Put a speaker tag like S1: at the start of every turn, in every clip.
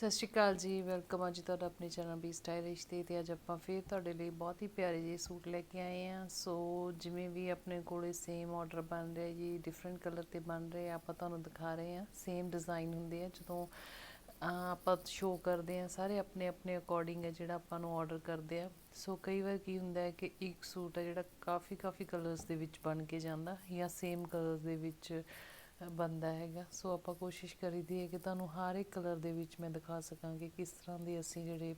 S1: ਸਤਿ ਸ਼੍ਰੀ ਅਕਾਲ ਜੀ, ਵੈਲਕਮ ਆ ਜੀ ਤੁਹਾਡਾ ਆਪਣੇ ਚੈਨਲ ਬੀ ਸਟਾਈਲਿਸ਼ ਤੇ ਤੇ ਅੱਜ ਆਪਾਂ ਫੇਰ ਤੁਹਾਡੇ ਲਈ ਬਹੁਤ ਹੀ ਪਿਆਰੇ ਜਿਹੇ ਸੂਟ ਲੈ ਕੇ ਆਏ ਆ ਸੋ ਜਿਵੇਂ ਵੀ ਆਪਣੇ ਕੋਲੇ ਸੇਮ ਆਰਡਰ ਬਣ ਰਿਹਾ ਜੀ ਡਿਫਰੈਂਟ ਕਲਰ ਤੇ ਬਣ ਰਹੇ ਆ ਆਪਾਂ ਤੁਹਾਨੂੰ ਦਿਖਾ ਰਹੇ ਆ ਸੇਮ ਡਿਜ਼ਾਈਨ ਹੁੰਦੇ ਆ, ਜਦੋਂ ਆਪਾਂ ਸ਼ੋਅ ਕਰਦੇ ਆ ਸਾਰੇ ਆਪਣੇ ਆਪਣੇ ਅਕੋਰਡਿੰਗ ਹੈ ਜਿਹੜਾ ਆਪਾਂ ਨੂੰ ਆਰਡਰ ਕਰਦੇ ਆ। ਸੋ ਕਈ ਵਾਰ ਕੀ ਹੁੰਦਾ ਹੈ ਕਿ ਇੱਕ ਸੂਟ ਹੈ ਜਿਹੜਾ ਕਾਫੀ ਕਾਫੀ ਕਲਰਸ ਦੇ ਵਿੱਚ ਬਣ ਕੇ ਜਾਂਦਾ ਜਾਂ ਸੇਮ ਕਲਰਸ ਦੇ ਵਿੱਚ ਬੰਦਾ ਹੈਗਾ। ਸੋ ਆਪਾਂ ਕੋਸ਼ਿਸ਼ ਕਰੀਦੀ ਹੈ ਕਿ ਤੁਹਾਨੂੰ ਹਰ ਇੱਕ ਕਲਰ ਦੇ ਵਿੱਚ ਮੈਂ ਦਿਖਾ ਸਕਾਂ ਕਿ ਕਿਸ ਤਰ੍ਹਾਂ ਦੇ ਅਸੀਂ ਜਿਹੜੇ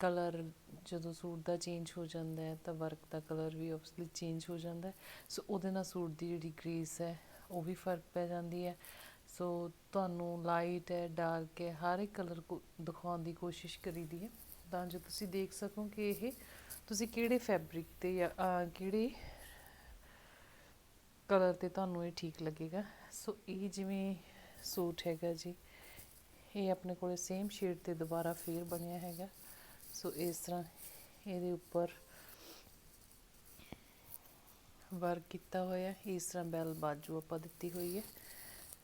S1: ਕਲਰ ਜਦੋਂ ਸੂਟ ਦਾ ਚੇਂਜ ਹੋ ਜਾਂਦਾ ਹੈ, ਤਾਂ ਵਰਕ ਦਾ ਕਲਰ ਵੀ ਆਬਵੀਅਸਲੀ ਚੇਂਜ ਹੋ ਜਾਂਦਾ ਸੋ ਉਹਦੇ ਨਾਲ ਸੂਟ ਦੀ ਜਿਹੜੀ ਗ੍ਰੇਸ ਹੈ, ਉਹ ਵੀ ਫ਼ਰਕ ਪੈ ਜਾਂਦੀ ਹੈ। ਸੋ ਤੁਹਾਨੂੰ ਲਾਈਟ ਹੈ ਡਾਰਕ ਹੈ, ਹਰ ਇੱਕ ਕਲਰ ਕੋ ਦਿਖਾਉਣ ਦੀ ਕੋਸ਼ਿਸ਼ ਕਰੀਦੀ ਹੈ। ਤਾਂ ਜੋ ਤੁਸੀਂ ਦੇਖ ਸਕੋ ਕਿ ਇਹ ਤੁਸੀਂ ਕਿਹੜੇ ਫੈਬਰਿਕ ਤੇ ਜਾਂ ਕਿਹੜੇ ਕਲਰ ਤੇ ਤੁਹਾਨੂੰ ਇਹ ਠੀਕ ਲੱਗੇਗਾ। ਸੋ ਇਹ ਜਿਵੇਂ ਸੂਟ ਹੈਗਾ ਜੀ, ਇਹ ਆਪਣੇ ਕੋਲੇ ਸੇਮ ਸ਼ੇਡ ਤੇ ਦੁਬਾਰਾ ਫੇਰ ਬਣਿਆ ਹੈਗਾ। ਸੋ ਇਸ ਤਰ੍ਹਾਂ ਇਹਦੇ ਉੱਪਰ ਵਰਕ ਕੀਤਾ ਹੋਇਆ ਇਸ ਤਰ੍ਹਾਂ ਬੈਲ ਬਾਜੂ ਆਪਾਂ ਦਿੱਤੀ ਹੋਈ ਹੈ।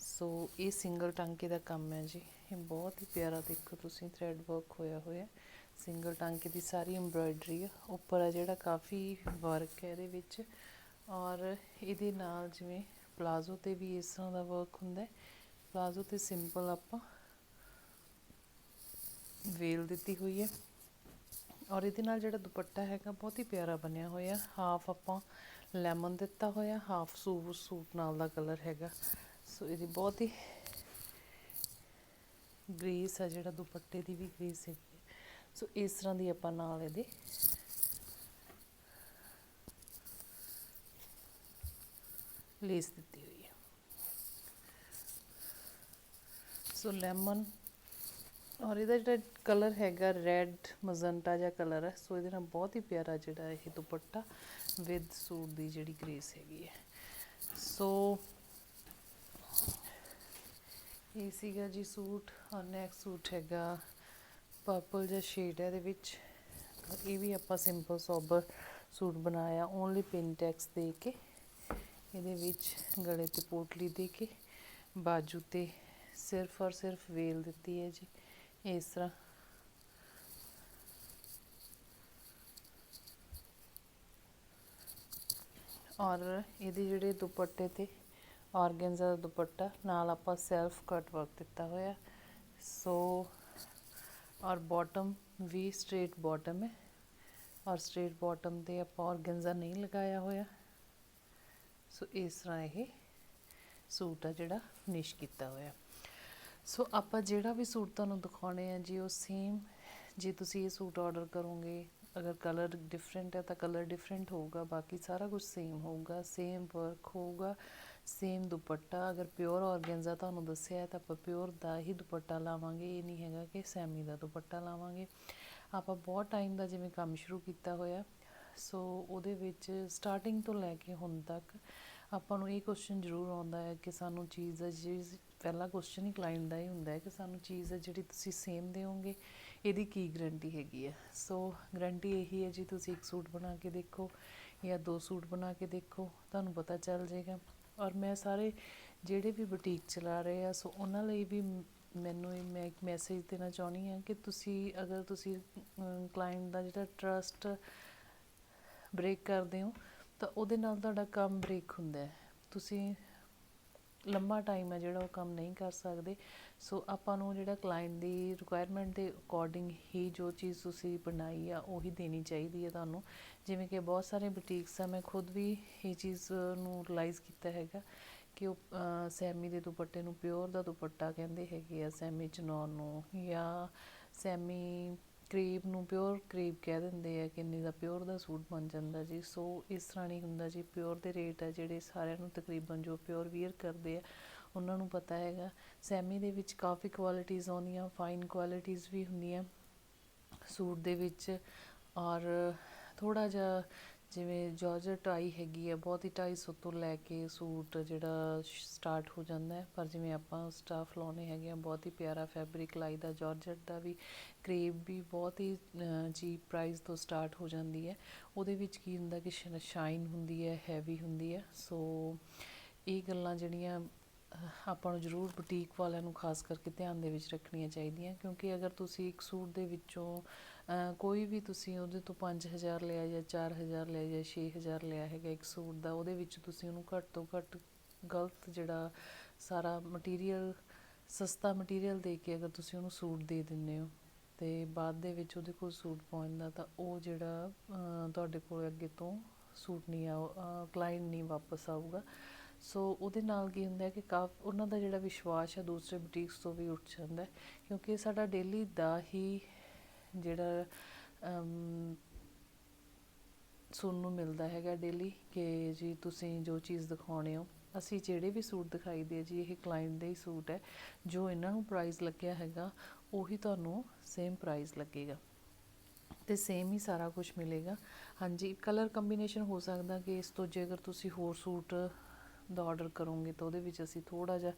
S1: ਸੋ ਇਹ ਸਿੰਗਲ ਟਾਂਕੇ ਦਾ ਕੰਮ ਹੈ ਜੀ। ਇਹ ਬਹੁਤ ਹੀ ਪਿਆਰਾ ਦੇਖੋ ਤੁਸੀਂ ਥ੍ਰੈਡ ਵਰਕ ਹੋਇਆ ਹੋਇਆ ਸਿੰਗਲ ਟਾਂਕੇ ਦੀ ਸਾਰੀ ਐਮਬ੍ਰਾਇਡਰੀ ਹੈ ਉੱਪਰ ਆ ਜਿਹੜਾ ਕਾਫੀ ਵਰਕ ਹੈ ਇਹਦੇ ਵਿੱਚ। ਔਰ ਇਹਦੇ ਨਾਲ ਜਿਵੇਂ ਪਲਾਜ਼ੋ ਤੇ ਵੀ ਇਸ ਤਰ੍ਹਾਂ ਦਾ ਵਰਕ ਹੁੰਦਾ ਪਲਾਜ਼ੋ ਤੇ ਸਿੰਪਲ ਆਪਾਂ ਵੇਲ ਦਿੱਤੀ ਹੋਈ ਹੈ। ਔਰ ਇਹਦੇ ਨਾਲ ਜਿਹੜਾ ਦੁਪੱਟਾ ਹੈਗਾ ਬਹੁਤ ਹੀ ਪਿਆਰਾ ਬਣਿਆ ਹੋਇਆ। ਹਾਫ ਆਪਾਂ ਲੈਮਨ ਦਿੱਤਾ ਹੋਇਆ ਹਾਫ ਸੂਟ ਸੂਟ ਨਾਲ ਦਾ ਕਲਰ ਹੈਗਾ। ਸੋ ਇਹਦੀ ਬਹੁਤ ਹੀ ਗ੍ਰੇਸ ਹੈ ਜਿਹੜਾ ਦੁਪੱਟੇ ਦੀ ਵੀ ਗ੍ਰੇਸ ਹੈਗੀ ਸੋ ਇਸ ਤਰ੍ਹਾਂ ਦੀ ਆਪਾਂ ਨਾਲ ਇਹਦੇ ਲੇਸ ਦਿੱਤੀ ਹੋਈ ਹੈ ਸੋ ਲੈਮਨ ਔਰ ਇਹਦਾ ਜਿਹੜਾ ਕਲਰ ਹੈਗਾ ਰੈੱਡ ਮਜ਼ੰਟਾ ਜਿਹਾ ਕਲਰ ਹੈ ਸੋ ਇਹਦੇ ਨਾਲ ਬਹੁਤ ਹੀ ਪਿਆਰਾ ਜਿਹੜਾ ਇਹ ਦੁਪੱਟਾ ਵਿਦ ਸੂਟ ਦੀ ਜਿਹੜੀ ਗ੍ਰੇਸ ਹੈਗੀ ਹੈ। ਸੋ ਇਹ ਸੀਗਾ ਜੀ ਸੂਟ, ਔਰ ਨੈਕਸਟ ਸੂਟ ਹੈਗਾ ਪਰਪਲ ਜਿਹਾ ਸ਼ੇਡ ਹੈ ਇਹਦੇ ਵਿੱਚ। ਇਹ ਵੀ ਆਪਾਂ ਸਿੰਪਲ ਸੋਬਰ ਸੂਟ ਬਣਾਇਆ ਓਨਲੀ ਪਿੰਟੈਕਸ ਦੇ ਕੇ। ਇਹਦੇ ਵਿੱਚ ਗਲੇ ਤੇ ਪੋਟਲੀ ਦੇ ਕੇ ਬਾਜੂ ਤੇ ਸਿਰਫ ਔਰ ਸਿਰਫ ਵੇਲ ਦਿੱਤੀ ਹੈ ਜੀ। ਇਸ ਤਰ੍ਹਾਂ ਔਰ ਇਹਦੇ ਜਿਹੜੇ ਦੁਪੱਟੇ ਤੇ ਆਰਗੈਂਜ਼ਾ ਦਾ ਦੁਪੱਟਾ, ਨਾਲ ਆਪਾਂ ਸੈਲਫ ਕਟ ਵਰਕ ਦਿੱਤਾ ਹੋਇਆ। ਸੋ ਔਰ ਬਾਟਮ ਵੀ ਸਟ੍ਰੇਟ ਬਾਟਮ ਹੈ। ਔਰ ਸਟ੍ਰੇਟ ਬਾਟਮ ਤੇ ਆਪਾਂ ਆਰਗੈਂਜ਼ਾ ਨਹੀਂ ਲਗਾਇਆ ਹੋਇਆ। ਸੋ ਇਸ ਤਰ੍ਹਾਂ ਇਹ ਸੂਟ ਆ ਜਿਹੜਾ ਫਿਨਿਸ਼ ਕੀਤਾ ਹੋਇਆ। ਸੋ ਆਪਾਂ ਜਿਹੜਾ ਵੀ ਸੂਟ ਤੁਹਾਨੂੰ ਦਿਖਾਉਣੇ ਆ ਜੀ, ਉਹ ਸੇਮ ਜੇ ਤੁਸੀਂ ਇਹ ਸੂਟ ਆਰਡਰ ਕਰੋਗੇ, ਅਗਰ ਕਲਰ ਡਿਫਰੈਂਟ ਹੈ ਤਾਂ ਕਲਰ ਡਿਫਰੈਂਟ ਹੋਊਗਾ, ਬਾਕੀ ਸਾਰਾ ਕੁਝ ਸੇਮ ਹੋਊਗਾ ਸੇਮ ਵਰਕ ਹੋਊਗਾ ਸੇਮ ਦੁਪੱਟਾ। ਅਗਰ ਪਿਓਰ ਆਰਗੈਂਜ਼ਾ ਤੁਹਾਨੂੰ ਦੱਸਿਆ ਹੈ ਤਾਂ ਆਪਾਂ ਪਿਓਰ ਦਾ ਹੀ ਦੁਪੱਟਾ ਲਾਵਾਂਗੇ। ਇਹ ਨਹੀਂ ਹੈਗਾ ਕਿ ਸੈਮੀ ਦਾ ਦੁਪੱਟਾ ਲਾਵਾਂਗੇ। ਆਪਾਂ ਬਹੁਤ ਟਾਈਮ ਦਾ ਜਿਵੇਂ ਕੰਮ ਸ਼ੁਰੂ ਕੀਤਾ ਹੋਇਆ, ਸੋ ਉਹਦੇ ਵਿੱਚ ਸਟਾਰਟਿੰਗ ਤੋਂ ਲੈ ਕੇ ਹੁਣ ਤੱਕ ਆਪਾਂ ਨੂੰ ਇਹ ਕੁਐਸਚਨ ਜ਼ਰੂਰ ਆਉਂਦਾ ਹੈ ਕਿ ਸਾਨੂੰ ਚੀਜ਼ ਦਾ ਜਿਹੜੀ ਪਹਿਲਾ ਕੁਐਸਚਨ ਹੀ ਕਲਾਇੰਟ ਦਾ ਹੀ ਹੁੰਦਾ ਹੈ ਕਿ ਸਾਨੂੰ ਚੀਜ਼ ਹੈ ਜਿਹੜੀ ਤੁਸੀਂ ਸੇਮ ਦਿਓਗੇ, ਇਹਦੀ ਕੀ ਗਰੰਟੀ ਹੈਗੀ ਹੈ? ਸੋ ਗਰੰਟੀ ਇਹੀ ਹੈ ਜੀ, ਤੁਸੀਂ ਇੱਕ ਸੂਟ ਬਣਾ ਕੇ ਦੇਖੋ ਜਾਂ ਦੋ ਸੂਟ ਬਣਾ ਕੇ ਦੇਖੋ, ਤੁਹਾਨੂੰ ਪਤਾ ਚੱਲ ਜਾਏਗਾ। ਔਰ ਮੈਂ ਸਾਰੇ ਜਿਹੜੇ ਵੀ ਬੁਟੀਕ ਚਲਾ ਰਹੇ ਆ ਸੋ ਉਹਨਾਂ ਲਈ ਵੀ ਮੈਨੂੰ ਇਹ ਮੈਂ ਇੱਕ ਮੈਸੇਜ ਦੇਣਾ ਚਾਹੁੰਦੀ ਹਾਂ ਕਿ ਤੁਸੀਂ ਅਗਰ ਤੁਸੀਂ ਕਲਾਇੰਟ ਦਾ ਜਿਹੜਾ ਟਰਸਟ ਬ੍ਰੇਕ ਕਰਦੇ ਹੋ ਤਾਂ ਉਹਦੇ ਨਾਲ ਤੁਹਾਡਾ ਕੰਮ ਬ੍ਰੇਕ ਹੁੰਦਾ ਹੈ। ਤੁਸੀਂ ਲੰਬਾ ਟਾਈਮ ਹੈ ਜਿਹੜਾ ਉਹ ਕੰਮ ਨਹੀਂ ਕਰ ਸਕਦੇ। ਸੋ ਆਪਾਂ ਨੂੰ ਜਿਹੜਾ ਕਲਾਇੰਟ ਦੀ ਰਿਕੁਆਇਰਮੈਂਟ ਦੇ ਅਕੋਰਡਿੰਗ ਹੀ ਜੋ ਚੀਜ਼ ਤੁਸੀਂ ਬਣਾਈ ਆ, ਉਹੀ ਦੇਣੀ ਚਾਹੀਦੀ ਹੈ ਤੁਹਾਨੂੰ। ਜਿਵੇਂ ਕਿ ਬਹੁਤ ਸਾਰੇ ਬੁਟੀਕਸ ਆ, ਮੈਂ ਖੁਦ ਵੀ ਇਹ ਚੀਜ਼ ਨੂੰ ਰਿਅਲਾਈਜ਼ ਕੀਤਾ ਹੈਗਾ ਕਿ ਉਹ ਸੈਮੀ ਦੇ ਦੁਪੱਟੇ ਨੂੰ ਪਿਓਰ ਦਾ ਦੁਪੱਟਾ ਕਹਿੰਦੇ ਹੈਗੇ ਆ, ਸੈਮੀ ਚਨੌਰ ਨੂੰ ਜਾਂ ਸੈਮੀ ਕਰੀਬ ਨੂੰ ਪਿਓਰ ਕਰੀਬ ਕਹਿ ਦਿੰਦੇ ਆ ਕਿ ਇੰਨੇ ਦਾ ਪਿਓਰ ਦਾ ਸੂਟ ਬਣ ਜਾਂਦਾ ਜੀ। ਸੋ ਇਸ ਤਰ੍ਹਾਂ ਨਹੀਂ ਹੁੰਦਾ ਜੀ, ਪਿਓਰ ਦੇ ਰੇਟ ਆ ਜਿਹੜੇ ਸਾਰਿਆਂ ਨੂੰ ਤਕਰੀਬਨ ਜੋ ਪਿਓਰ ਵੀਅਰ ਕਰਦੇ ਆ, ਉਹਨਾਂ ਨੂੰ ਪਤਾ ਹੈਗਾ। ਸੈਮੀ ਦੇ ਵਿੱਚ ਕਾਫੀ ਕੁਆਲਿਟੀਆਂ ਆਉਂਦੀਆਂ ਫਾਈਨ ਕੁਆਲਿਟੀਆਂ ਵੀ ਹੁੰਦੀਆਂ। ਸੂਟ ਦੇ ਵਿੱਚ ਔਰ ਥੋੜਾ ਜਿਹਾ ਜਿਵੇਂ ਜਾਰਜਟ ਆਈ ਹੈਗੀ ਹੈ ਬਹੁਤ ਹੀ ਢਾਈ ਸੌ ਤੋਂ ਲੈ ਕੇ ਸੂਟ ਜਿਹੜਾ ਸਟਾਰਟ ਹੋ ਜਾਂਦਾ ਪਰ ਜਿਵੇਂ ਆਪਾਂ ਸਟਾਫ ਲਾਉਣੇ ਹੈਗੇ ਆ ਬਹੁਤ ਹੀ ਪਿਆਰਾ ਫੈਬਰਿਕ ਲਾਈ ਦਾ ਜੋਰਜਟ ਦਾ ਵੀ ਕਰੇਬ ਵੀ ਬਹੁਤ ਹੀ ਚੀਪ ਪ੍ਰਾਈਸ ਤੋਂ ਸਟਾਰਟ ਹੋ ਜਾਂਦੀ ਹੈ। ਉਹਦੇ ਵਿੱਚ ਕੀ ਹੁੰਦਾ ਕਿ ਸ਼ਾਈਨ ਹੁੰਦੀ ਹੈ ਹੈਵੀ ਹੁੰਦੀ ਹੈ। ਸੋ ਇਹ ਗੱਲਾਂ ਜਿਹੜੀਆਂ ਆਪਾਂ ਨੂੰ ਜ਼ਰੂਰ ਬੁਟੀਕ ਵਾਲਿਆਂ ਨੂੰ ਖਾਸ ਕਰਕੇ ਧਿਆਨ ਦੇ ਵਿੱਚ ਰੱਖਣੀਆਂ ਚਾਹੀਦੀਆਂ। ਕਿਉਂਕਿ ਅਗਰ ਤੁਸੀਂ ਇੱਕ ਸੂਟ ਦੇ ਵਿੱਚੋਂ ਕੋਈ ਵੀ ਤੁਸੀਂ ਉਹਦੇ ਤੋਂ 5000 ਲਿਆ ਜਾਂ 4000 ਲਿਆ ਜਾਂ 6000 ਲਿਆ ਹੈਗਾ ਇੱਕ ਸੂਟ ਦਾ, ਉਹਦੇ ਵਿੱਚ ਤੁਸੀਂ ਉਹਨੂੰ ਘੱਟ ਤੋਂ ਘੱਟ ਗਲਤ ਜਿਹੜਾ ਸਾਰਾ ਮਟੀਰੀਅਲ ਸਸਤਾ ਮਟੀਰੀਅਲ ਦੇ ਕੇ ਅਗਰ ਤੁਸੀਂ ਉਹਨੂੰ ਸੂਟ ਦੇ ਦਿੰਦੇ ਹੋ ਤੇ ਬਾਅਦ ਦੇ ਵਿੱਚ ਉਹਦੇ ਕੋਲ ਸੂਟ ਪਹੁੰਚਦਾ ਤਾਂ ਉਹ ਜਿਹੜਾ ਤੁਹਾਡੇ ਕੋਲ ਅੱਗੇ ਤੋਂ ਸੂਟ ਨਹੀਂ ਆ ਕਲਾਇੰਟ ਨਹੀਂ ਵਾਪਸ ਆਊਗਾ। ਸੋ ਉਹਦੇ ਨਾਲ ਕੀ ਹੁੰਦਾ ਕਿ ਕਾਫ, ਉਹਨਾਂ ਦਾ ਜਿਹੜਾ ਵਿਸ਼ਵਾਸ ਹੈ ਦੂਸਰੇ ਬੁਟੀਕਸ ਤੋਂ ਵੀ ਉੱਠ ਜਾਂਦਾ ਕਿਉਂਕਿ ਇਹ ਸਾਡਾ ਡੇਲੀ ਦਾ ਹੀ ਜਿਹੜਾ ਸੁਣਨ ਨੂੰ ਮਿਲਦਾ ਹੈਗਾ ਡੇਲੀ ਕਿ ਜੀ ਤੁਸੀਂ ਜੋ ਚੀਜ਼ ਦਿਖਾਉਣੇ ਹੋ, ਅਸੀਂ ਜਿਹੜੇ ਵੀ ਸੂਟ ਦਿਖਾਈਦੇ ਆ ਜੀ, ਇਹ ਕਲਾਇੰਟ ਦੇ ਹੀ ਸੂਟ ਹੈ। ਜੋ ਇਹਨਾਂ ਨੂੰ ਪ੍ਰਾਈਸ ਲੱਗਿਆ ਹੈਗਾ, ਉਹੀ ਤੁਹਾਨੂੰ ਸੇਮ ਪ੍ਰਾਈਸ ਲੱਗੇਗਾ। ਤੇ ਸੇਮ ਹੀ ਸਾਰਾ ਕੁਝ ਮਿਲੇਗਾ। ਹਾਂਜੀ ਕਲਰ ਕੰਬੀਨੇਸ਼ਨ ਹੋ ਸਕਦਾ ਕਿ ਇਸ ਤੋਂ ਜੇ ਅਗਰ ਤੁਸੀਂ ਹੋਰ ਸੂਟ ਦਾ ਆਰਡਰ ਕਰੋਗੇ ਤਾਂ ਉਹਦੇ ਵਿੱਚ ਅਸੀਂ ਥੋੜਾ ਜਿਹਾ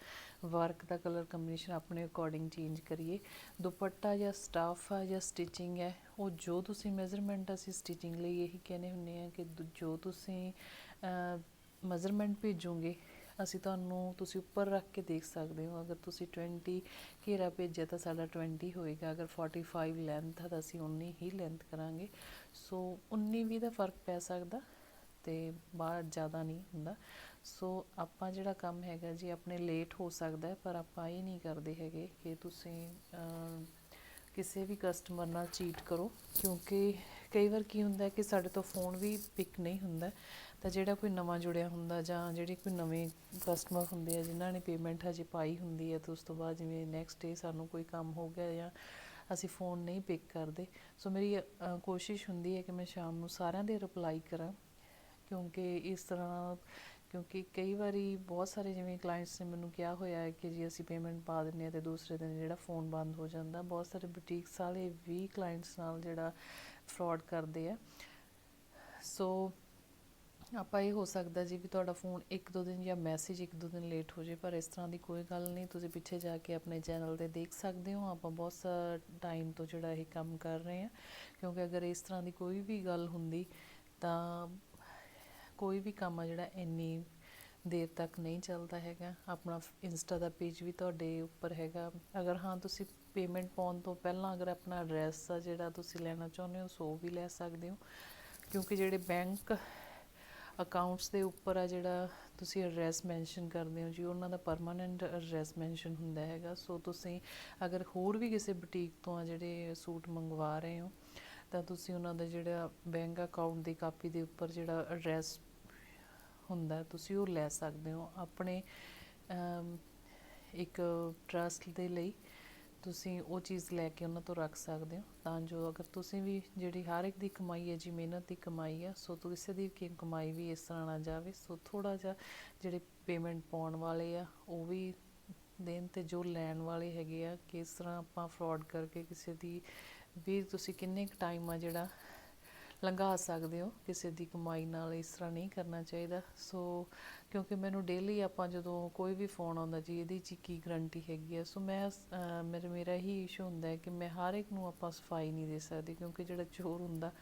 S1: ਵਰਕ ਦਾ ਕਲਰ ਕੰਬੀਨੇਸ਼ਨ ਆਪਣੇ ਅਕੋਰਡਿੰਗ ਚੇਂਜ ਕਰੀਏ। ਦੁਪੱਟਾ ਜਾਂ ਸਟਾਫ ਆ ਜਾਂ ਸਟਿਚਿੰਗ ਹੈ, ਉਹ ਜੋ ਤੁਸੀਂ ਮੈਜ਼ਰਮੈਂਟ ਅਸੀਂ ਸਟਿਚਿੰਗ ਲਈ ਇਹੀ ਕਹਿੰਦੇ ਹੁੰਨੇ ਆ ਕਿ ਦੁ- ਜੋ ਤੁਸੀਂ ਮੈਜ਼ਰਮੈਂਟ ਭੇਜੋਗੇ, ਅਸੀਂ ਤੁਹਾਨੂੰ ਤੁਸੀਂ ਉੱਪਰ ਰੱਖ ਕੇ ਦੇਖ ਸਕਦੇ ਹੋ। ਅਗਰ ਤੁਸੀਂ 20 ਘੇਰਾ ਭੇਜਿਆ ਤਾਂ ਸਾਡਾ 20 ਹੋਏਗਾ। ਅਗਰ 45 ਲੈਂਥ ਹੈ ਤਾਂ ਅਸੀਂ ਉਨੀ ਹੀ ਲੈਂਥ ਕਰਾਂਗੇ। ਸੋ 19 ਵੀ ਦਾ ਫ਼ਰਕ ਪੈ ਸਕਦਾ ਤੇ ਬਾਹਰ ਜ਼ਿਆਦਾ ਨਹੀਂ ਹੁੰਦਾ। ਸੋ ਆਪਾਂ ਜਿਹੜਾ ਕੰਮ ਹੈਗਾ ਜੀ, ਆਪਣੇ ਲੇਟ ਹੋ ਸਕਦਾ ਪਰ ਆਪਾਂ ਇਹ ਨਹੀਂ ਕਰਦੇ ਹੈਗੇ ਕਿ ਤੁਸੀਂ ਕਿਸੇ ਵੀ ਕਸਟਮਰ ਨਾਲ ਚੀਟ ਕਰੋ। ਕਿਉਂਕਿ ਕਈ ਵਾਰ ਕੀ ਹੁੰਦਾ ਕਿ ਸਾਡੇ ਤੋਂ ਫੋਨ ਵੀ ਪਿਕ ਨਹੀਂ ਹੁੰਦਾ। ਤਾਂ ਜਿਹੜਾ ਕੋਈ ਨਵਾਂ ਜੁੜਿਆ ਹੁੰਦਾ ਜਾਂ ਜਿਹੜੇ ਕੋਈ ਨਵੇਂ ਕਸਟਮਰ ਹੁੰਦੇ ਆ, ਜਿਨ੍ਹਾਂ ਨੇ ਪੇਮੈਂਟ ਹਜੇ ਪਾਈ ਹੁੰਦੀ ਹੈ, ਤੇ ਉਸ ਤੋਂ ਬਾਅਦ ਜਿਵੇਂ ਨੈਕਸਟ ਡੇ ਸਾਨੂੰ ਕੋਈ ਕੰਮ ਹੋ ਗਿਆ ਜਾਂ ਅਸੀਂ ਫੋਨ ਨਹੀਂ ਪਿਕ ਕਰਦੇ। ਸੋ ਮੇਰੀ ਕੋਸ਼ਿਸ਼ ਹੁੰਦੀ ਹੈ ਕਿ ਮੈਂ ਸ਼ਾਮ ਨੂੰ ਸਾਰਿਆਂ ਦੇ ਰਿਪਲਾਈ ਕਰਾਂ। ਕਿਉਂਕਿ ਇਸ ਤਰ੍ਹਾਂ ਕਿਉਂਕਿ ਕਈ ਵਾਰੀ ਬਹੁਤ ਸਾਰੇ ਜਿਵੇਂ ਕਲਾਇੰਟਸ ਨੇ ਮੈਨੂੰ ਕਿਹਾ ਹੋਇਆ ਹੈ ਕਿ ਜੀ ਅਸੀਂ ਪੇਮੈਂਟ ਪਾ ਦਿੰਦੇ ਹਾਂ ਤੇ ਦੂਸਰੇ ਦਿਨ ਜਿਹੜਾ ਫੋਨ ਬੰਦ ਹੋ ਜਾਂਦਾ, ਬਹੁਤ ਸਾਰੇ ਬੁਟੀਕਸ ਵਾਲੇ ਵੀ ਕਲਾਇੰਟਸ ਨਾਲ ਜਿਹੜਾ ਫਰਾਡ ਕਰਦੇ ਆ। ਸੋ ਆਪਾਂ ਇਹ ਹੋ ਸਕਦਾ ਜੀ ਵੀ ਤੁਹਾਡਾ ਫੋਨ ਇੱਕ ਦੋ ਦਿਨ ਜਾਂ ਮੈਸੇਜ ਇੱਕ ਦੋ ਦਿਨ ਲੇਟ ਹੋ ਜੇ ਪਰ ਇਸ ਤਰ੍ਹਾਂ ਦੀ ਕੋਈ ਗੱਲ ਨਹੀਂ, ਤੁਸੀਂ ਪਿੱਛੇ ਜਾ ਕੇ ਆਪਣੇ ਚੈਨਲ ਤੇ ਦੇਖ ਸਕਦੇ ਹੋ। ਆਪਾਂ ਬਹੁਤ ਸਾ ਟਾਈਮ ਤੋਂ ਜਿਹੜਾ ਇਹ ਕੰਮ ਕਰ ਰਹੇ ਹਾਂ। ਕਿਉਂਕਿ ਅਗਰ ਇਸ ਤਰ੍ਹਾਂ ਦੀ ਕੋਈ ਵੀ ਗੱਲ ਹੁੰਦੀ ਤਾਂ ਕੋਈ ਵੀ ਕੰਮ ਆ ਜਿਹੜਾ ਇੰਨੀ ਦੇਰ ਤੱਕ ਨਹੀਂ ਚੱਲਦਾ ਹੈਗਾ, ਆਪਣਾ ਇੰਸਟਾ ਦਾ ਪੇਜ ਵੀ ਤੁਹਾਡੇ ਉੱਪਰ ਹੈਗਾ। ਅਗਰ ਹਾਂ, ਤੁਸੀਂ ਪੇਮੈਂਟ ਪਾਉਣ ਤੋਂ ਪਹਿਲਾਂ ਅਗਰ ਆਪਣਾ ਐਡਰੈਸ ਆ ਜਿਹੜਾ ਤੁਸੀਂ ਲੈਣਾ ਚਾਹੁੰਦੇ ਹੋ, ਸੋ ਵੀ ਲੈ ਸਕਦੇ ਹੋ। ਕਿਉਂਕਿ ਜਿਹੜੇ ਬੈਂਕ ਅਕਾਊਂਟਸ ਦੇ ਉੱਪਰ ਆ ਜਿਹੜਾ ਤੁਸੀਂ ਐਡਰੈਸ ਮੈਂਸ਼ਨ ਕਰਦੇ ਹੋ ਜੀ, ਉਹਨਾਂ ਦਾ ਪਰਮਾਨੈਂਟ ਐਡਰੈਸ ਮੈਂਸ਼ਨ ਹੁੰਦਾ ਹੈਗਾ। ਸੋ ਤੁਸੀਂ ਅਗਰ ਹੋਰ ਵੀ ਕਿਸੇ ਬੁਟੀਕ ਤੋਂ ਆ ਜਿਹੜੇ ਸੂਟ ਮੰਗਵਾ ਰਹੇ ਹੋ, ਤਾਂ ਤੁਸੀਂ ਉਹਨਾਂ ਦਾ ਜਿਹੜਾ ਬੈਂਕ ਅਕਾਊਂਟ ਦੀ ਕਾਪੀ ਦੇ ਉੱਪਰ ਜਿਹੜਾ ਐਡਰੈਸ ਹੁੰਦਾ ਤੁਸੀਂ ਉਹ ਲੈ ਸਕਦੇ ਹੋ। ਆਪਣੇ ਇੱਕ ਟਰਸਟ ਦੇ ਲਈ ਤੁਸੀਂ ਉਹ ਚੀਜ਼ ਲੈ ਕੇ ਉਹਨਾਂ ਤੋਂ ਰੱਖ ਸਕਦੇ ਹੋ। ਤਾਂ ਜੋ ਅਗਰ ਤੁਸੀਂ ਵੀ ਜਿਹੜੀ ਹਰ ਇੱਕ ਦੀ ਕਮਾਈ ਹੈ, ਜੀ ਮਿਹਨਤ ਦੀ ਕਮਾਈ ਆ ਸੋ ਕਿਸੇ ਦੀ ਕੀ ਕਮਾਈ ਵੀ ਇਸ ਤਰ੍ਹਾਂ ਨਾ ਜਾਵੇ, ਸੋ ਥੋੜਾ ਜਿਹਾ ਜਿਹੜੇ ਪੇਮੈਂਟ ਪਾਉਣ ਵਾਲੇ ਆ, ਉਹ ਵੀ ਦੇਣ ਤੇ ਜੋ ਲੈਣ ਵਾਲੇ ਹੈਗੇ ਆ, ਕਿਸ ਤਰ੍ਹਾਂ ਆਪਾਂ ਫਰਾਡ ਕਰਕੇ ਕਿਸੇ ਦੀ ਵੀ ਤੁਸੀਂ ਕਿੰਨੇ ਕੁ ਟਾਈਮ ਆ ਜਿਹੜਾ ਲੰਘਾ ਸਕਦੇ ਹੋ ਕਿਸੇ ਦੀ ਕਮਾਈ ਨਾਲ ਇਸ ਤਰ੍ਹਾਂ ਨਹੀਂ ਕਰਨਾ ਚਾਹੀਦਾ। ਸੋ ਕਿਉਂਕਿ ਮੈਨੂੰ ਡੇਲੀ ਆਪਾਂ ਜਦੋਂ ਕੋਈ ਵੀ ਫੋਨ ਆਉਂਦਾ ਜੀ ਇਹਦੀ 'ਚ ਕੀ ਗਰੰਟੀ ਹੈਗੀ ਹੈ ਸੋ ਮੈਂ ਅਹ, ਮੇਰੇ ਮੇਰਾ ਹੀ ਇਸ਼ੂ ਹੁੰਦਾ ਹੈ ਕਿ ਮੈਂ ਹਰ ਇੱਕ ਨੂੰ ਆਪਾਂ ਸਫ਼ਾਈ ਨਹੀਂ ਦੇ ਸਕਦੀ ਕਿਉਂਕਿ ਜਿਹੜਾ ਚੋਰ ਹੁੰਦਾ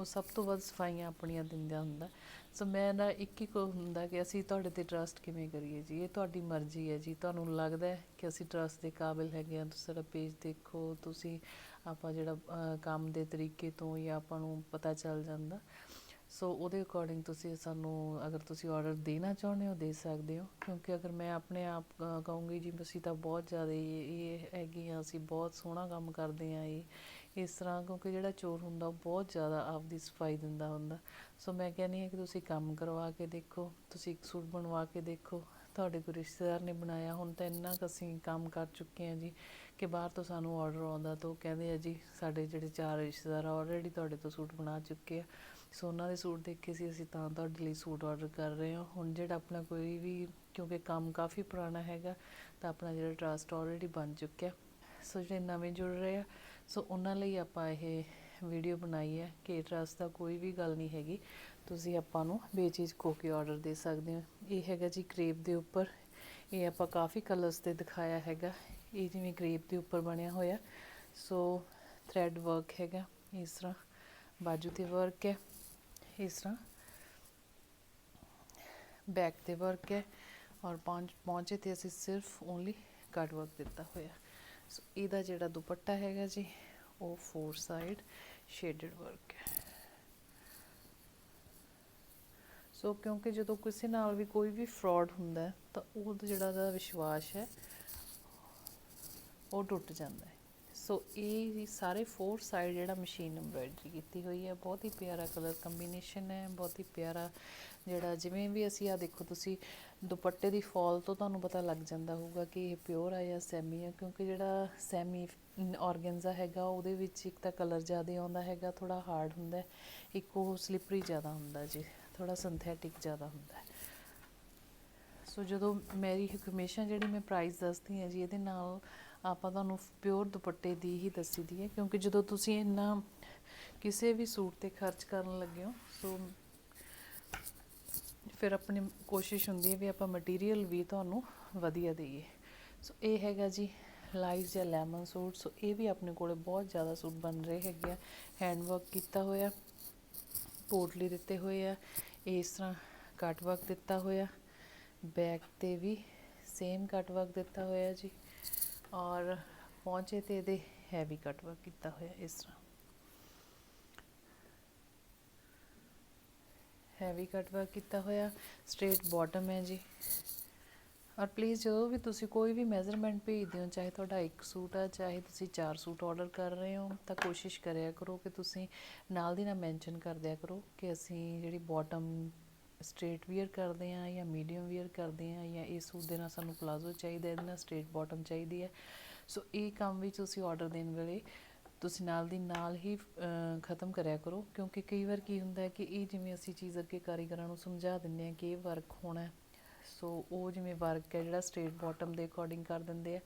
S1: ਉਹ ਸਭ ਤੋਂ ਵੱਧ ਸਫਾਈਆਂ ਆਪਣੀਆਂ ਦਿੰਦਾ ਹੁੰਦਾ। ਸੋ ਮੈਂ ਨਾ ਇੱਕ ਹੀ ਕੋ ਹੁੰਦਾ ਕਿ ਅਸੀਂ ਤੁਹਾਡੇ ਤੇ ਟਰਸਟ ਕਿਵੇਂ ਕਰੀਏ ਜੀ? ਇਹ ਤੁਹਾਡੀ ਮਰਜ਼ੀ ਹੈ ਜੀ। ਤੁਹਾਨੂੰ ਲੱਗਦਾ ਹੈ ਕਿ ਅਸੀਂ ਟਰਸਟ ਦੇ ਕਾਬਿਲ ਹੈਗੇ ਆ ਤੁਸੀਂ ਸਾਡਾ ਪੇਜ ਦੇਖੋ ਤੁਸੀਂ ਆਪਾਂ ਜਿਹੜਾ ਕੰਮ ਦੇ ਤਰੀਕੇ ਤੋਂ ਜਾਂ ਆਪਾਂ ਨੂੰ ਪਤਾ ਚੱਲ ਜਾਂਦਾ। ਸੋ ਉਹਦੇ ਅਕੋਰਡਿੰਗ ਤੁਸੀਂ ਸਾਨੂੰ, ਅਗਰ ਤੁਸੀਂ ਆਰਡਰ ਦੇਣਾ ਚਾਹੁੰਦੇ ਹੋ, ਦੇ ਸਕਦੇ ਹੋ। ਕਿਉਂਕਿ ਅਗਰ ਮੈਂ ਆਪਣੇ ਆਪ ਕਹੂੰਗੀ, ਜੀ, ਅਸੀਂ ਤਾਂ ਬਹੁਤ ਜ਼ਿਆਦਾ ਇਹ ਹੈਗੀ ਆ, ਅਸੀਂ ਬਹੁਤ ਸੋਹਣਾ ਕੰਮ ਕਰਦੇ ਆ ਇਹ, ਇਸ ਤਰ੍ਹਾਂ, ਕਿਉਂਕਿ ਜਿਹੜਾ ਚੋਰ ਹੁੰਦਾ, ਉਹ ਬਹੁਤ ਜ਼ਿਆਦਾ ਆਪਦੀ ਸਫ਼ਾਈ ਦਿੰਦਾ ਹੁੰਦਾ। ਸੋ ਮੈਂ ਕਹਿੰਦੀ ਹਾਂ ਕਿ ਤੁਸੀਂ ਕੰਮ ਕਰਵਾ ਕੇ ਦੇਖੋ, ਤੁਸੀਂ ਇੱਕ ਸੂਟ ਬਣਵਾ ਕੇ ਦੇਖੋ। ਤੁਹਾਡੇ ਕੋਈ ਰਿਸ਼ਤੇਦਾਰ ਨੇ ਬਣਾਇਆ, ਹੁਣ ਤਾਂ ਇੰਨਾ ਕੁ ਅਸੀਂ ਕੰਮ ਕਰ ਚੁੱਕੇ ਹਾਂ ਜੀ। ਕਿ ਬਾਹਰ ਤੋਂ ਸਾਨੂੰ ਆਰਡਰ ਆਉਂਦਾ ਤਾਂ ਉਹ ਕਹਿੰਦੇ ਆ ਜੀ, ਸਾਡੇ ਜਿਹੜੇ ਚਾਰ ਰਿਸ਼ਤੇਦਾਰ ਆ ਆਲਰੇਡੀ ਤੁਹਾਡੇ ਤੋਂ ਸੂਟ ਬਣਾ ਚੁੱਕੇ ਆ। ਸੋ ਉਹਨਾਂ ਦੇ ਸੂਟ ਦੇਖੇ ਸੀ, ਅਸੀਂ ਤਾਂ ਤੁਹਾਡੇ ਲਈ ਸੂਟ ਆਰਡਰ ਕਰ ਰਹੇ ਹਾਂ। ਹੁਣ ਜਿਹੜਾ ਆਪਣਾ ਕੋਈ ਵੀ, ਕਿਉਂਕਿ ਕੰਮ ਕਾਫੀ ਪੁਰਾਣਾ ਹੈਗਾ, ਤਾਂ ਆਪਣਾ ਜਿਹੜਾ ਟਰਸਟ ਆਲਰੇਡੀ ਬਣ ਚੁੱਕਿਆ। ਸੋ ਜਿਹੜੇ ਨਵੇਂ ਜੁੜ ਰਹੇ ਆ, ਸੋ ਉਹਨਾਂ ਲਈ ਆਪਾਂ ਇਹ ਵੀਡੀਓ ਬਣਾਈ ਹੈ ਕਿ ਟਰਸਟ ਦਾ ਕੋਈ ਵੀ ਗੱਲ ਨਹੀਂ ਹੈਗੀ। ਤੁਸੀਂ ਆਪਾਂ ਨੂੰ ਬੇਚੀਜ਼ ਕੋਕੀ ਆਰਡਰ ਦੇ ਸਕਦੇ ਹੋ। ਇਹ ਹੈਗਾ ਜੀ ਕ੍ਰੇਪ ਦੇ ਉੱਪਰ। ਇਹ ਆਪਾਂ ਕਾਫੀ ਕਲਰਸ ਤੇ ਦਿਖਾਇਆ ਹੈਗਾ। ਇਹ ਜਿਵੇਂ ਕ੍ਰੇਪ ਦੇ ਉੱਪਰ ਬਣਿਆ ਹੋਇਆ। ਸੋ ਥ੍ਰੈਡ ਵਰਕ ਹੈਗਾ। ਇਸ ਤਰ੍ਹਾਂ ਬਾਜੂ ਤੇ ਵਰਕ ਹੈ। ਇਸ ਤਰ੍ਹਾਂ ਬੈਕ ਤੇ ਵਰਕ ਹੈ। ਔਰ ਪਹੁੰਚ ਪਹੁੰਚੇ ਤੇ ਅਸੀਂ ਸਿਰਫ ਓਨਲੀ ਕੱਟ ਵਰਕ ਦਿੱਤਾ ਹੋਇਆ। ਸੋ ਇਹਦਾ ਜਿਹੜਾ ਦੁਪੱਟਾ ਹੈਗਾ ਜੀ, ਉਹ ਫੋਰ ਸਾਈਡ ਸ਼ੇਡਡ ਵਰਕ ਹੈ। ਸੋ ਕਿਉਂਕਿ ਜਦੋਂ ਕਿਸੇ ਨਾਲ ਵੀ ਕੋਈ ਵੀ ਫਰਾਡ ਹੁੰਦਾ ਤਾਂ ਉਹ ਜਿਹੜਾ ਦਾ ਵਿਸ਼ਵਾਸ ਹੈ ਉਹ ਟੁੱਟ ਜਾਂਦਾ ਹੈ। ਸੋ ਇਹ ਸਾਰੇ ਫੋਰ ਸਾਈਡ ਜਿਹੜਾ ਮਸ਼ੀਨ ਐਮਬ੍ਰਾਇਡਰੀ ਕੀਤੀ ਹੋਈ ਹੈ, ਬਹੁਤ ਹੀ ਪਿਆਰਾ ਕਲਰ ਕੰਬੀਨੇਸ਼ਨ ਹੈ, ਬਹੁਤ ਹੀ ਪਿਆਰਾ ਜਿਹੜਾ ਜਿਵੇਂ ਵੀ ਅਸੀਂ ਆ ਦੇਖੋ, ਤੁਸੀਂ ਦੁਪੱਟੇ ਦੀ ਫਾਲ ਤੋਂ ਤੁਹਾਨੂੰ ਪਤਾ ਲੱਗ ਜਾਂਦਾ ਹੋਊਗਾ ਕਿ ਇਹ ਪਿਓਰ ਆ ਜਾਂ ਸੈਮੀ ਆ, ਕਿਉਂਕਿ ਜਿਹੜਾ ਸੈਮੀ ਆਰਗੈਂਜ਼ਾ ਹੈਗਾ, ਉਹਦੇ ਵਿੱਚ ਇੱਕ ਤਾਂ ਕਲਰ ਜ਼ਿਆਦਾ ਆਉਂਦਾ ਹੈਗਾ ਥੋੜਾ ਹਾਰਡ ਹੁੰਦਾ ਇੱਕ ਉਹ ਸਲਿਪਰੀ ਜ਼ਿਆਦਾ ਹੁੰਦਾ ਜੀ ਥੋੜਾ ਸਿੰਥੈਟਿਕ ਜ਼ਿਆਦਾ ਹੁੰਦਾ ਸੋ ਜਦੋਂ ਮੇਰੀ ਹਮੇਸ਼ਾ ਜਿਹੜੀ ਮੈਂ ਪ੍ਰਾਈਸ ਦੱਸਦੀ ਹਾਂ ਜੀ, ਇਹਦੇ ਨਾਲ ਆਪਾਂ ਤੁਹਾਨੂੰ ਪਿਓਰ ਦੁਪੱਟੇ ਦੀ ਹੀ ਦੱਸੀ ਦੀ ਹੈ, ਕਿਉਂਕਿ ਜਦੋਂ ਤੁਸੀਂ ਇੰਨਾ ਕਿਸੇ ਵੀ ਸੂਟ ਤੇ ਖਰਚ ਕਰਨ ਲੱਗੇ ਹੋ, ਸੋ ਫਿਰ ਆਪਣੀ ਕੋਸ਼ਿਸ਼ ਹੁੰਦੀ ਹੈ ਵੀ ਆਪਾਂ ਮਟੀਰੀਅਲ ਵੀ ਤੁਹਾਨੂੰ ਵਧੀਆ ਦਈਏ। ਸੋ ਇਹ ਹੈਗਾ ਜੀ ਲਾਈਟ ਜਾਂ ਲੈਮਨ ਸੂਟ, ਸੋ ਇਹ ਵੀ ਆਪਣੇ ਕੋਲੇ ਬਹੁਤ ਜ਼ਿਆਦਾ ਸੂਟ ਬਣ ਰਹੇ ਹੈਗੇ ਆ। ਹੈਂਡ ਵਰਕ ਕੀਤਾ ਹੋਇਆ ਪੋਟਲੀ ਦਿੱਤੇ ਹੋਏ ਆ, ਇਸ ਤਰ੍ਹਾਂ ਕੱਟ ਵਰਕ ਦਿੱਤਾ ਹੋਇਆ ਬੈਕ ਤੇ ਵੀ ਸੇਮ ਕੱਟ ਵਰਕ ਦਿੱਤਾ ਹੋਇਆ ਜੀ। ਔਰ ਪਹੁੰਚੇ ਤੇ ਇਹਦੇ ਹੈਵੀ ਕੱਟ ਵਰਕ ਕੀਤਾ ਹੋਇਆ ਇਸ ਤਰ੍ਹਾਂ। ਹੈਵੀ ਕੱਟ ਵਰਕ ਕੀਤਾ ਹੋਇਆ ਸਟ੍ਰੇਟ ਬਾਟਮ ਹੈ ਜੀ। ਔਰ ਪਲੀਜ਼ ਜਦੋਂ ਵੀ ਤੁਸੀਂ ਕੋਈ ਵੀ ਮੈਜ਼ਰਮੈਂਟ ਭੇਜਦੇ ਹੋ, ਚਾਹੇ ਤੁਹਾਡਾ ਇੱਕ ਸੂਟ ਆ, ਚਾਹੇ ਤੁਸੀਂ ਚਾਰ ਸੂਟ ਆਰਡਰ ਕਰ ਰਹੇ ਹੋ, ਤਾਂ ਕੋਸ਼ਿਸ਼ ਕਰਿਆ ਕਰੋ ਕਿ ਤੁਸੀਂ ਨਾਲ ਦੀ ਨਾਲ ਮੈਂਸ਼ਨ ਕਰ ਦਿਆ ਕਰੋ ਕਿ ਅਸੀਂ ਜਿਹੜੀ ਬਾਟਮ ਸਟ੍ਰੇਟ ਵੀਅਰ ਕਰਦੇ ਆ ਜਾਂ ਮੀਡੀਅਮ ਵੀਅਰ ਕਰਦੇ ਆ ਜਾਂ ਇਹ ਸੂਟ ਦੇ ਨਾਲ ਸਾਨੂੰ ਪਲਾਜ਼ੋ ਚਾਹੀਦਾ, ਇਹਦੇ ਨਾਲ ਸਟ੍ਰੇਟ ਬਾਟਮ ਚਾਹੀਦੀ ਹੈ। ਸੋ ਇਹ ਕੰਮ ਵੀ ਤੁਸੀਂ ਆਰਡਰ ਦੇਣ ਵੇਲੇ ਤੁਸੀਂ ਨਾਲ ਦੀ ਨਾਲ ਹੀ ਖਤਮ ਕਰਿਆ ਕਰੋ। ਕਿਉਂਕਿ ਕਈ ਵਾਰ ਕੀ ਹੁੰਦਾ ਹੈ ਕਿ ਇਹ ਜਿਵੇਂ ਅਸੀਂ ਚੀਜ਼ ਅੱਗੇ ਕਾਰੀਗਰਾਂ ਨੂੰ ਸਮਝਾ ਦਿੰਦੇ ਆ ਕਿ ਇਹ ਵਰਕ ਹੋਣਾ ਹੈ। ਸੋ ਉਹ ਜਿਵੇਂ ਵਰਕ ਹੈ ਜਿਹੜਾ ਸਟ੍ਰੇਟ ਬਾਟਮ ਦੇ ਅਕੋਰਡਿੰਗ ਕਰ ਦਿੰਦੇ ਆ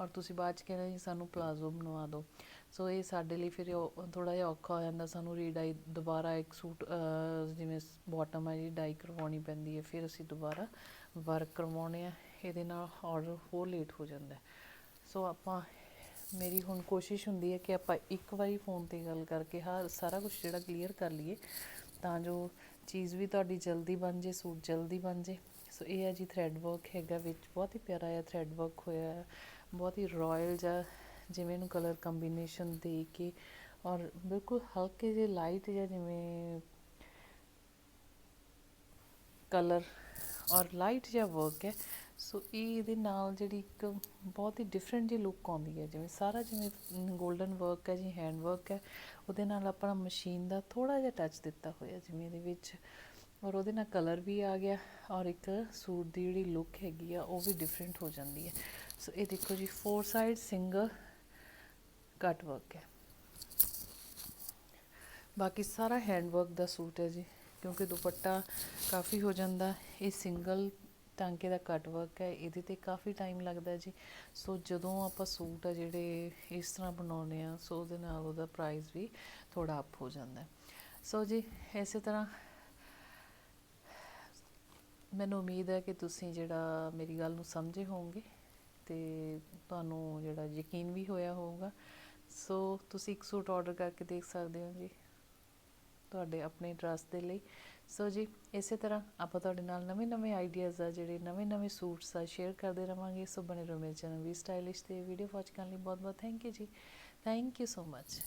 S1: ਔਰ ਤੁਸੀਂ ਬਾਅਦ ਚ ਕਹਿੰਦੇ ਜੀ, ਸਾਨੂੰ ਪਲਾਜ਼ੋ ਬਣਵਾ ਦਿਓ। ਸੋ ਇਹ ਸਾਡੇ ਲਈ ਫਿਰ ਥੋੜਾ ਜਿਹਾ ਔਖਾ ਹੋ ਜਾਂਦਾ, ਸਾਨੂੰ ਰੀਡਾਈ ਦੁਬਾਰਾ ਇੱਕ ਸੂਟ ਜਿਵੇਂ ਬਾਟਮ ਹੈ ਜੀ ਡਾਈ ਕਰਵਾਉਣੀ ਪੈਂਦੀ ਹੈ, ਫਿਰ ਅਸੀਂ ਦੁਬਾਰਾ ਵਰਕ ਕਰਵਾਉਣੇ ਆ, ਇਹਦੇ ਨਾਲ ਆਰਡਰ ਹੋਰ ਲੇਟ ਹੋ ਜਾਂਦਾ ਸੋ ਆਪਾਂ, ਮੇਰੀ ਹੁਣ ਕੋਸ਼ਿਸ਼ ਹੁੰਦੀ ਹੈ ਕਿ ਆਪਾਂ ਇੱਕ ਵਾਰੀ ਫੋਨ ਤੇ ਗੱਲ ਕਰਕੇ ਹਰ ਸਾਰਾ ਕੁਝ ਜਿਹੜਾ ਕਲੀਅਰ ਕਰ ਲਈਏ, ਤਾਂ ਜੋ ਚੀਜ਼ ਵੀ ਤੁਹਾਡੀ ਜਲਦੀ ਬਣ ਜੇ, ਸੂਟ ਜਲਦੀ ਬਣ ਜੇ। ਸੋ ਇਹ ਹੈ ਜੀ ਥ੍ਰੈਡ ਵਰਕ ਹੈਗਾ ਵਿੱਚ, ਬਹੁਤ ਹੀ ਪਿਆਰਾ ਜਿਹਾ ਥ੍ਰੈਡ ਵਰਕ ਹੋਇਆ ਹੈ ਬਹੁਤ ਹੀ ਰਾਇਲ ਜਿਹਾ ਜਿਵੇਂ ਇਹਨੂੰ ਕਲਰ ਕੰਬੀਨੇਸ਼ਨ ਦੇ ਕੇ ਔਰ ਬਿਲਕੁਲ ਹਲਕੇ ਜਿਹੇ ਲਾਈਟ ਜਿਹਾ ਜਿਵੇਂ ਕਲਰ ਔਰ ਲਾਈਟ ਜਿਹਾ ਵਰਕ ਹੈ। ਸੋ ਇਹ ਇਹਦੇ ਨਾਲ ਜਿਹੜੀ ਇੱਕ ਬਹੁਤ ਹੀ ਡਿਫਰੈਂਟ ਜਿਹੀ ਲੁੱਕ ਆਉਂਦੀ ਹੈ। ਜਿਵੇਂ ਸਾਰਾ ਜਿਵੇਂ 골ਡਨ ਵਰਕ ਹੈ ਜੀ ਹੈਂਡ ਵਰਕ ਹੈ, ਉਹਦੇ ਨਾਲ ਆਪਣਾ ਮਸ਼ੀਨ ਦਾ ਥੋੜਾ ਜਿਹਾ ਟੱਚ ਦਿੱਤਾ ਹੋਇਆ ਜਿਵੇਂ ਇਹਦੇ ਵਿੱਚ ਔਰ ਉਹਦੇ ਨਾਲ ਕਲਰ ਵੀ ਆ ਗਿਆ ਔਰ ਇੱਕ ਸੂਟ ਦੀ ਜਿਹੜੀ ਲੁੱਕ ਹੈਗੀ ਆ, ਉਹ ਵੀ ਡਿਫਰੈਂਟ ਹੋ ਜਾਂਦੀ ਹੈ। ਸੋ ਇਹ ਦੇਖੋ ਜੀ four side single cut work ਹੈ। ਬਾਕੀ ਸਾਰਾ ਹੈਂਡ ਵਰਕ ਦਾ ਸੂਟ ਹੈ ਜੀ, ਕਿਉਂਕਿ ਦੁਪੱਟਾ ਕਾਫੀ ਹੋ ਜਾਂਦਾ, ਇਹ ਸਿੰਗਲ ਟਾਂਕੇ ਦਾ ਕੱਟ ਵਰਕ ਹੈ, ਇਹਦੇ ਤੇ ਕਾਫੀ ਟਾਈਮ ਲੱਗਦਾ ਜੀ। ਸੋ ਜਦੋਂ ਆਪਾਂ ਸੂਟ ਆ ਜਿਹੜੇ ਇਸ ਤਰ੍ਹਾਂ ਬਣਾਉਨੇ ਆ ਸੋ ਉਹਦੇ ਨਾਲ ਉਹਦਾ ਪ੍ਰਾਈਸ ਵੀ ਥੋੜਾ ਅਪ ਹੋ ਜਾਂਦਾ ਸੋ ਜੀ, ਇਸੇ ਤਰ੍ਹਾਂ ਮੈਨੂੰ ਉਮੀਦ ਹੈ ਕਿ ਤੁਸੀਂ ਜਿਹੜਾ ਮੇਰੀ ਗੱਲ ਨੂੰ ਸਮਝੇ ਹੋਵੋਗੇ ਤੇ ਤੁਹਾਨੂੰ ਜਿਹੜਾ ਯਕੀਨ ਵੀ ਹੋਇਆ ਹੋਊਗਾ। ਸੋ ਤੁਸੀਂ ਇੱਕ ਸੂਟ ਆਰਡਰ ਕਰਕੇ ਦੇਖ ਸਕਦੇ ਹੋ ਜੀ, ਤੁਹਾਡੇ ਆਪਣੇ ਟਰਸਟ ਦੇ ਲਈ। ਸੋ ਜੀ, ਇਸੇ ਤਰ੍ਹਾਂ ਆਪਾਂ ਤੁਹਾਡੇ ਨਾਲ ਨਵੇਂ-ਨਵੇਂ ਆਈਡੀਆਜ਼ ਆ, ਜਿਹੜੇ ਨਵੇਂ-ਨਵੇਂ ਸੂਟਸ ਆ ਸ਼ੇਅਰ ਕਰਦੇ ਰਵਾਂਗੇ। ਸੋ ਬਣੇ ਰਹੋ ਮੇਰੇ ਚੈਨਲ ਵੀ ਸਟਾਈਲਿਸ਼ ਤੇ ਵੀਡੀਓ ਵਾਚ ਕਰਨ ਲਈ ਬਹੁਤ-ਬਹੁਤ ਥੈਂਕ ਯੂ ਜੀ। Thank you so much